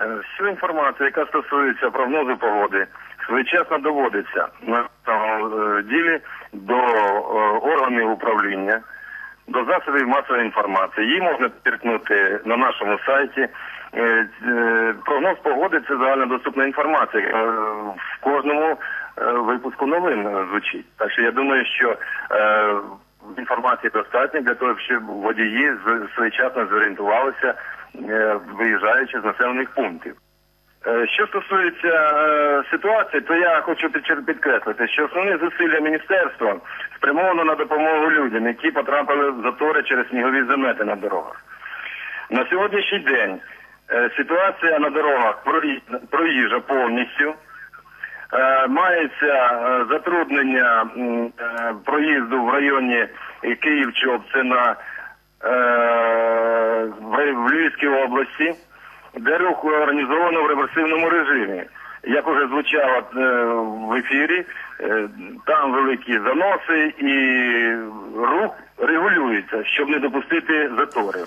Е, Всю інформацію, яка стосується прогнозу погоди, своєчасно доводиться на е, ділі до е, органів управління, до засобів масової інформації. Її можна підтвердити на нашому сайті. Прогноз погоди це загальнодоступна інформація. В кожному випуску новин звучить. Так що я думаю, що інформації достатньо для того, щоб водії своєчасно зорієнтувалися, е, виїжджаючи з населених пунктів. Е, Що стосується е, ситуації, то я хочу підкреслити, що основні зусилля міністерства спрямовано на допомогу людям, які потрапили в затори через снігові замети на дорогах. На сьогоднішній день ситуація на дорогах проїжджа повністю. Е, Мається е, затруднення е, проїзду в районі Київ-Чоп, це на в Львівській області, де рух організовано в реверсивному режимі. Як уже звучало в ефірі, там великі заноси і рух регулюється, щоб не допустити заторів.